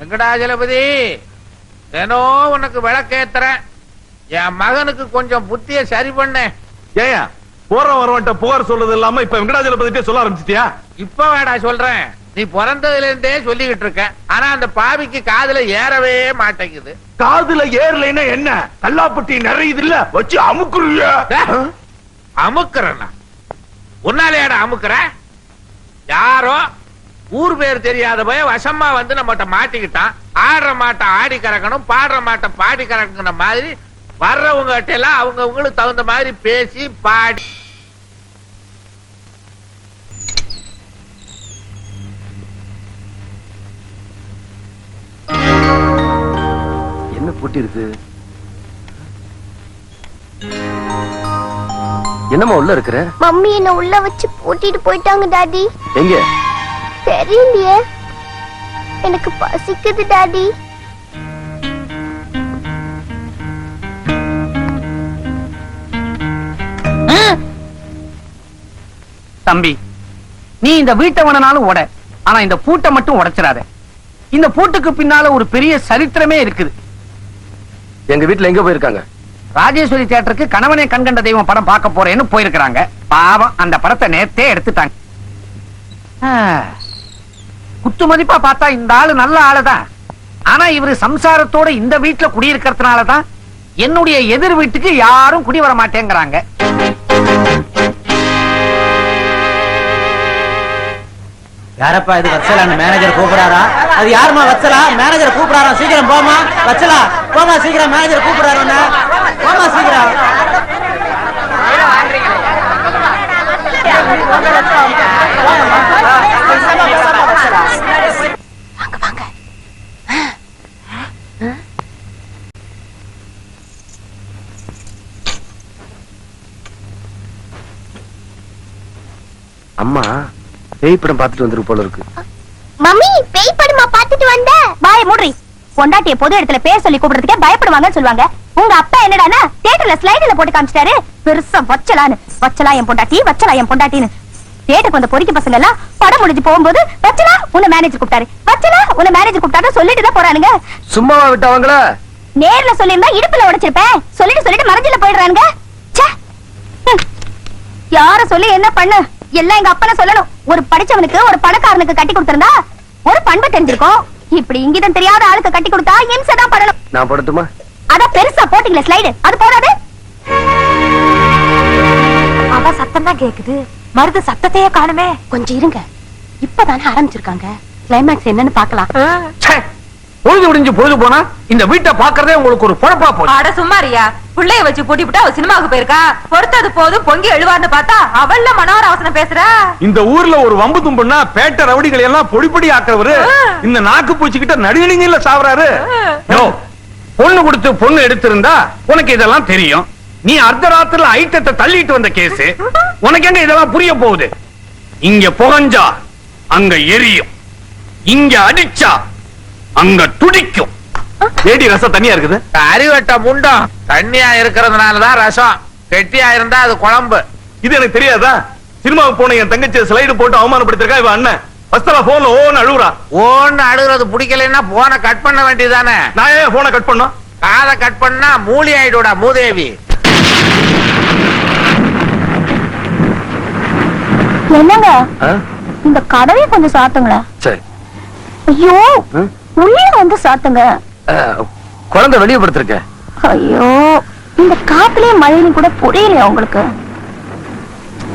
வெங்கடாஜலபதி தினம் உனக்கு விளக்கேத்துறேன். என் மகனுக்கு கொஞ்சம் புத்திய சரி பண்ண. ஏயா போற வரவன்ட்ட புகார் சொல்றது இல்லாம இப்ப வெங்கடாஜலபதிட்டே சொல்ல ஆரம்பிச்சிட்டியா? இப்ப வேடா சொல்றேன். நீ பிறந்ததுல இருந்தே சொல்லிக்கிட்டு இருக்க. ஆனா அந்த பாவிக்கு காதுல ஏறவே மாட்டேங்குது. காதுல ஏறலைன்னா என்ன? கல்லாப்பட்டி நிறையுது இல்ல வச்சு அமுக்குறிய? டே, அமுக்குறேன்னா உன்னாலேடா அமுக்குற? யாரோ ஊர் பேர் தெரியாத போய் வசமா வந்து நம்மகிட்ட மாட்டிக்கிட்டான். ஆடுற மாட்டை ஆடி கறக்கணும் பாடுற மாட்டை பாடி கறக்குற மாதிரி வர்றவங்க கிட்ட எல்லாம் அவங்க அவங்களுக்கு தகுந்த மாதிரி பேசி பாடி. என்ன பூட்டி இருக்கு? என்னம்மா உள்ள இருக்கிற? மம்மி என்ன உள்ள வச்சு பூட்டிட்டு போயிட்டாங்க டாடி. எங்க? தெரியலையே. எனக்கு பசிக்குது டாடி. தம்பி நீ இந்த வீட்டை வேணாலும் உட ஆனா இந்த பூட்டை மட்டும் உடைச்சிடாத. இந்த பூட்டுக்கு பின்னால ஒரு பெரிய சரித்திரமே இருக்குது. எங்க வீட்டுல எங்க போயிருக்காங்க? ராஜேஸ்வரி தியேட்டருக்கு கணவனே கண்கண்ட தெய்வம் படம் பார்க்க போறேன்னு போயிருக்கிறாங்க. பாவம் அந்த படத்தை நேத்தே எடுத்துட்டாங்க. குத்து மதிப்பா பார்த்தா இந்த ஆளு நல்ல ஆளுதான். ஆனா இவரு சம்சாரத்தோட இந்த வீட்டுல குடியிருக்கிறதுனாலதான் என்னுடைய எதிர் வீட்டுக்கு யாரும் குடி வர மாட்டேங்கிறாங்க. யாரப்பா இது வச்சலான்னு மேனேஜர் கூப்பிடாரா அது யாருமா வச்சலா? மேனேஜர் கூப்பிடாரா சீக்கிரம் போமா வச்சலா போமா சீக்கிரம் மேனேஜர் கூப்பிடாரு போமா சீக்கிரம். அம்மா பேய் படம் பார்த்துட்டு வந்துருக்கு போல இருக்கு. மம்மி பேய் படமா பார்த்துட்டு வந்த? பாய் மூடி பொண்டாட்டிய பொது இடத்துல பேர் சொல்லி கூப்பிடுறதுக்கே பயப்படுவாங்கன்னு சொல்லுவாங்க. உங்க அப்பா என்னடானா தியேட்டர்ல ஸ்லைடுல போட்டு காமிச்சிட்டாரு. பெருசா வச்சலான்னு. வச்சலா என் பொண்டாட்டி வச்சலா என் பொண்டாட்டின்னு. தியேட்டருக்கு வந்த பொறிக்க பசங்க எல்லாம் படம் முடிஞ்சு போகும்போது வச்சலா உன்னை மேனேஜர் கூப்பிட்டாரு. வச்சலா உன்னை மேனேஜர் கூப்பிட்டாரு சொல்லிட்டு தான் போறானுங்க. சும்மாவா விட்டவங்கள? நேர்ல சொல்லியிருந்தா இடுப்புல உடைச்சிருப்பேன். சொல்லிட்டு சொல்லிட்டு மறைஞ்சில போயிடுறானுங்க. யார சொல்லி என்ன பண்ணு? எல்லாம் எங்க அப்பன சொல்லணும். ஒரு படிச்சவனுக்கு ஒரு பணக்காரனுக்கு கட்டி கொடுத்திருந்தா ஒரு பண்பு தெரிஞ்சிருக்கும். இப்படி இங்கிதம் தெரியாத ஆளுக்கு கட்டி கொடுத்தா இம்சை தான் பண்ணணும் நான் படட்டுமா அதான் பெருசா போட்டீங்களே ஸ்லைடு அது போடாது அவ சத்தம் தான் கேக்குது. மருது சத்தத்தையே காணுமே. கொஞ்சம் இருங்க. இப்பதானே ஆரம்பிச்சிருக்காங்க. கிளைமேக்ஸ் என்னன்னு பாக்கலாம் பொழுது முடிஞ்சு பொழுது போனா இந்த வீட்டை பாக்குறதே உங்களுக்கு ஒரு பொழப்பா போச்சு. அட சும்மாரியா புள்ளைய வச்சு பூட்டி விட்டு அவ சினிமாவுக்கு போயிருக்கா? பொறுத்தது போதும் பொங்கி எழுவார்னு பார்த்தா அவள்ல மனோர அவசரம் பேசுறா? இந்த ஊர்ல ஒரு வம்பு தும்புன்னா பேட்ட ரவுடிகளை எல்லாம் பொடி பொடி ஆக்குறவரு. இந்த நாக்கு பூச்சிக்கிட்ட நடுநீங்கல்ல சாவறாரு. யோ, பொண்ணு கொடுத்து பொண்ணு எடுத்திருந்தா உனக்கு இதெல்லாம் தெரியும். நீ அர்த்தராத்திரில ஐட்டத்தை தள்ளிட்டு வந்த கேஸ். உனக்கு எங்க இதெல்லாம் புரிய போகுது? இங்க புகஞ்சா அங்க எரியும். இங்க அடிச்சா அங்க துடிக்கும். ஏடி ரசம் தனியா இருக்குது? அறிவட்ட முண்டம் தண்ணியா இருக்கிறதுனாலதான் ரசம். கெட்டியா இருந்தா அது குழம்பு. இது எனக்கு தெரியாதா? சினிமாவுக்கு போன என் தங்கச்சி ஸ்லைடு போட்டு அவமானப்படுத்திருக்கா இவன் அண்ணன். ஃபர்ஸ்ட் போன்ல ஓன்னு அழுகுறா ஓன்னு அழுகிறது பிடிக்கலைன்னா போனை கட் பண்ண வேண்டியதானே நான் ஏன் போனை கட் பண்ணோம் காதை கட் பண்ணா மூலி ஆயிடுடா மூதேவி. என்னங்க? இந்த கதவை கொஞ்சம் சாத்துங்களேன். சரி. ஐயோ? உள்ளே வந்து சாத்துங்க. குழந்தை வெளியே படுத்திருக்க ஐயோ இந்த காத்துலயும் மழையிலும் கூட புரியலையா உங்களுக்கு?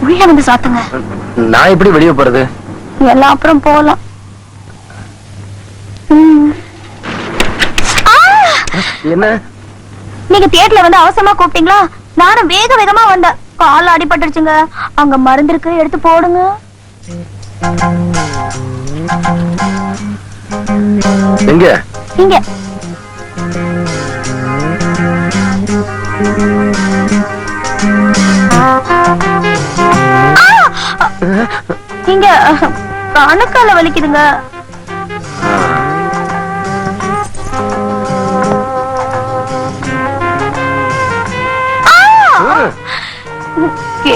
உள்ள வந்து சாத்துங்க. நான் எப்படி வெளியே போறது? எல்லாம் அப்புறம் போலாம். ம். ஆ! என்ன? நீங்க தியேட்டர்ல வந்து அவசரமா கூப்பிட்டீங்களா? நானும் வேக வேகமா வந்தேன். கால் அடிபட்டுருச்சுங்க. அங்க மருந்து இருக்கு எடுத்து போடுங்க. எங்க? இங்க! இங்க. கணக்கால வலிக்குதுங்க!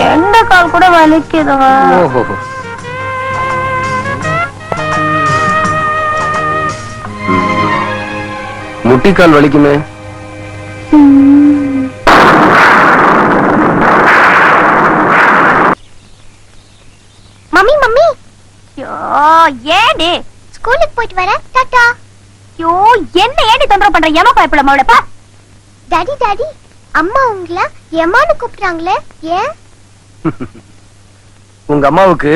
எந்த கால் கூட வலிக்குதுங்க. முட்டிக்கால் வலிக்குமே? Mummy mummy. ஐயோ ஏடி ஸ்கூலுக்கு போயிட்டு வர டாடா ஐயோ என்ன ஏடி தொந்தரவு பண்ற ஏமா பயப்பட மாவளப்பா டாடி டாடி அம்மா உங்கள எமான்னு கூப்பிடுறாங்களே ஏன்? உங்க அம்மாவுக்கு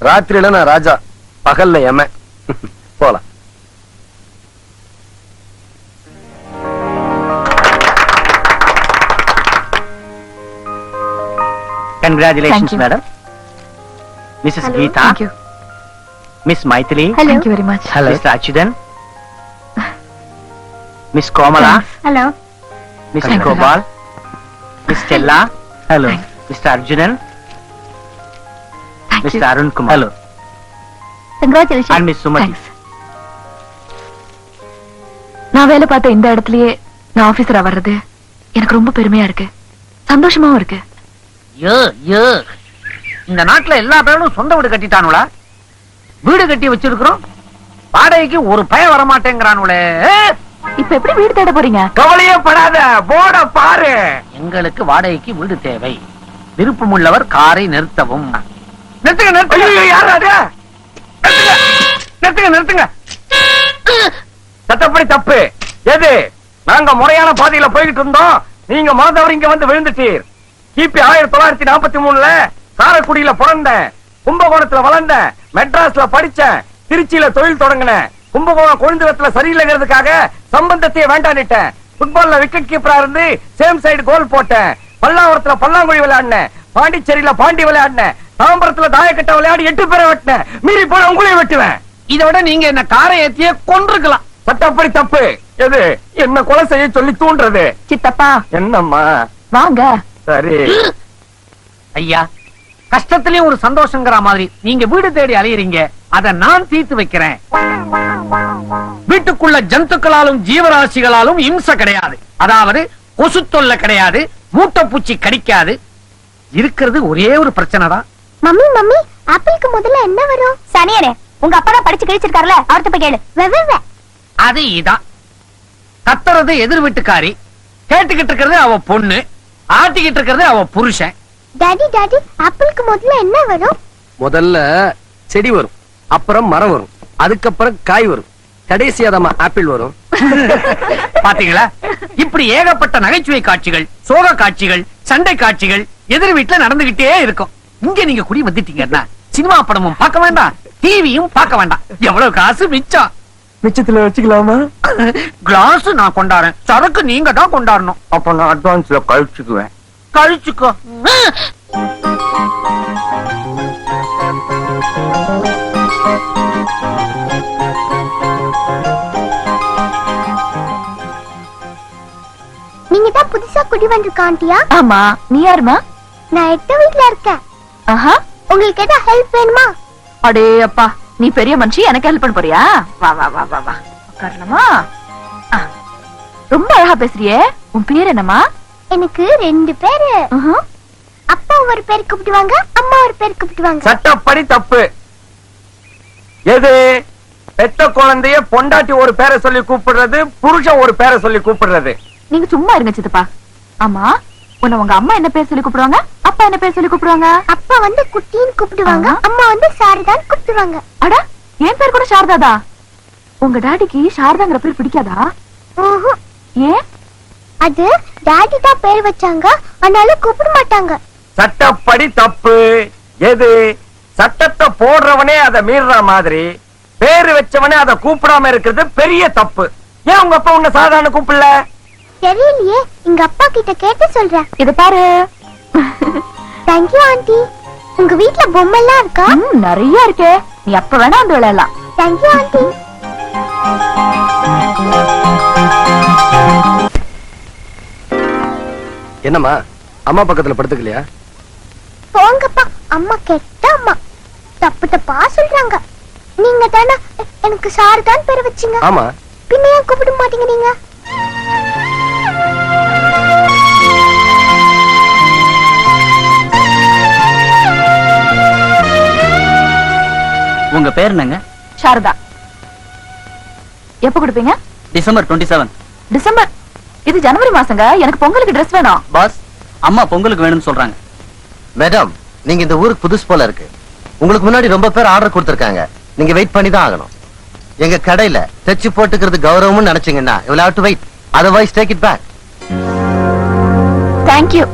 ராத்திரியில நான் ராஜா பகல்ல எம போலாம். Congratulations madam Mrs Hello. Geetha Miss Maithili hello very much hello Mr Achuthan Miss Komala hello Mr Thank you. Gopal Miss Stella hello Mr Arjunan Mr Arun Kumar hello congratulation and Miss Sumathi நான் வேலை பார்த்த இந்த இடத்துலயே நான் ஆபீசரா வர்றது எனக்கு ரொம்ப பெருமையா இருக்கு சந்தோஷமாவும் இருக்கு யோ யோ இந்த நாட்டுல எல்லா பேரும் சொந்த வீடு கட்டிட்டானுங்களா வீடு கட்டி வச்சிருக்கிறோம். வாடகைக்கு ஒரு பய வர மாட்டேங்கிறானுங்களே இப்ப எப்படி வீடு தேட போறீங்க? கவலையே படாத போட பாரு. எங்களுக்கு வாடகைக்கு வீடு தேவை. விருப்பமுள்ளவர் காரை நிறுத்தவும். நிறுத்துங்க நிறுத்துங்க. யார் அது? நிறுத்துங்க நிறுத்துங்க. சட்டப்படி தப்பு. எது? நாங்க முறையான பாதையில போய்கிட்டு இருந்தோம். நீங்க மறந்தவர் இங்க வந்து விழுந்துட்டீர். கிபி ஆயிரத்தி தொள்ளாயிரத்தி நாற்பத்தி மூணுல காரைக்குடியில பிறந்தேன் கும்பகோணத்துல வளர்ந்தேன் மெட்ராஸ்ல படிச்சேன் திருச்சியில தொழில் தொடங்கினேன் கும்பகோணம் கொழுந்துவத்துல சரியில்லைங்கிறதுக்காக சம்பந்தத்தையே வேண்டான்னுட்டேன் ஃபுட்பால்ல விக்கெட் கீப்பரா இருந்து சேம் சைடு கோல் போட்டேன் பல்லாவரத்துல பல்லாங்குழி விளையாடினேன் பாண்டிச்சேரியில பாண்டி விளையாடினேன் தாம்பரத்துல தாயக்கட்ட விளையாடி எட்டு பேரை வெட்டினேன் மீறி போன உங்களையும் வெட்டுவேன். இதை விட நீங்க என்ன காரை ஏத்தியே கொண்டிருக்கலாம் சட்டப்படி தப்பு. எது? என்ன கொலை செய்ய சொல்லி தூண்டுறது? சித்தப்பா. என்னம்மா? வாங்க. சரி. ஐயா கஷ்டத்திலயும் ஒரு சந்தோஷங்கிற மாதிரி நீங்க வீடு தேடி அலையறீங்க அத நான் தீர்த்து வைக்கிறேன். வீட்டுக்குள்ள ஜந்துக்களாலும் ஜீவராசிகளாலும் இம்சை கிடையாது. அதாவது கொசு தொல்லை கிடையாது மூட்டைப்பூச்சி கடிக்காது. இருக்கிறது ஒரே ஒரு பிரச்சனை தான் மம்மி மம்மி ஆப்பிளுக்கு முதல்ல என்ன வரும்? சனியனே உங்க அப்பா தான் படிச்சு கிழிச்சிருக்காருல அவர்கிட்ட போய் கேளு. அது இதான். கத்துறது எதிர் வீட்டுக்காரி. கேட்டுக்கிட்டு இருக்கிறது அவ பொண்ணு. ஆட்டிக்கிட்டு இருக்கிறது அவ புருஷன். டாடி டாடி ஆப்பிளுக்கு முதல்ல என்ன வரும்? முதல்ல செடி வரும் அப்புறம் மரம் வரும் அதுக்கப்புறம் காய் வரும். கடைசியாதமா ஆப்பிள் வரும். பாத்தீங்களா? இப்படி ஏகப்பட்ட நகைச்சுவை காட்சிகள் சோக காட்சிகள் சண்டை காட்சிகள் எதிர் வீட்டுல நடந்துகிட்டே இருக்கும். இங்க நீங்க குடி வந்துட்டீங்கன்னா சினிமா படமும் பார்க்க வேண்டாம் டிவியும் பார்க்க வேண்டாம். எவ்வளவு காசு மிச்சம். மிச்சத்துல வச்சுக்கலாமா? கிளாஸ் நான் கொண்டாடுறேன் சரக்கு நீங்க தான் கொண்டாடணும் அப்ப நான் அட்வான்ஸ்ல கழிச்சுக்குவேன். கழிச்சுக்கோ. நீங்க தான் புதுசா குடி வந்திருக்க ஆண்டியா? ஆமா. நீ யாருமா? நான் எட்ட வீட்ல இருக்கேன். ஆஹா. உங்களுக்கு ஏதாவது ஹெல்ப் வேணுமா? அடே அப்பா நீ பெரிய மனுஷி எனக்கு ஹெல்ப் பண்ண போறியா? வா வா வா வா வா. உட்காரலாமா. ரொம்ப அழகா பேசுறியே. உன் பேர் என்னம்மா? எனக்கு ரெண்டு பேரு. அப்பா ஒரு பேர் கூப்பிடுவாங்க அம்மா ஒரு பேர் கூப்பிடுவாங்க. சட்டப்படி தப்பு. எது? பெத்த குழந்தைய பொண்டாட்டி ஒரு பேரை சொல்லி கூப்பிடுறது புருஷன் ஒரு பேரை சொல்லி கூப்பிடுறது. நீங்க சும்மா இருங்க சித்தப்பா. ஆமா உன்னை உங்க அம்மா என்ன பேர் சொல்லி கூப்பிடுவாங்க? அப்பா என்ன பேர் சொல்லி கூப்பிடுவாங்க? அப்பா வந்து குட்டின்னு கூப்பிடுவாங்க. அம்மா வந்து சாரதான் கூப்பிடுவாங்க. அட என் பேர் கூட சாரதாதா? உங்க டாடிக்கு சாரதாங்கிற பேர் பிடிக்காதா. ஏன்? அது டாடி தான் பேர் வச்சாங்க. அதனால கூப்பிட மாட்டாங்க. சட்டப்படி தப்பு. எது? சட்டத்தை போடுறவனே அதை மீறுற மாதிரி. பேரு வச்சவனே அதை கூப்பிடாம இருக்கிறது பெரிய தப்பு. ஏன் உங்க அப்பா உன்னை சாதாரண கூப்பிடல? தெரியலையே. எங்க அப்பா கிட்ட கேட்டு சொல்றேன். இத பாரு. தேங்க்யூ ஆண்டி உங்க வீட்ல பொம்மை எல்லாம் இருக்கா? ம், நிறைய இருக்கே. நீ அப்ப வேணா வந்து விளையாடலாம். தேங்க்யூ ஆண்டி என்னம்மா அம்மா பக்கத்துல படுத்துக்கலையா? போங்கப்பா அம்மா கெட்ட அம்மா. தப்பு தப்பா சொல்றாங்க. நீங்க தானே எனக்கு சாரதான் பேர் வச்சீங்க. ஆமா. பின்ன ஏன் கூப்பிட மாட்டீங்க உங்க பேர் என்னங்க? சாரதா. எப்ப கொடுப்பீங்க? December twenty seven. டிசம்பர்? இது ஜனவரி மாசங்க. எனக்கு பொங்கலுக்கு Dress வேணும். பாஸ் அம்மா பொங்கலுக்கு வேணும்னு சொல்றாங்க. மேடம் நீங்க இந்த ஊருக்கு புதுசு போல இருக்கு. உங்களுக்கு முன்னாடி ரொம்ப பேர் ஆர்டர் கொடுத்திருக்காங்க. நீங்க வெயிட் பண்ணி தான் ஆகணும். எங்க கடையில தைச்சு போட்டுக்கிறது கௌரவம்னு நினைச்சீங்கன்னா have to wait otherwise take it back thank you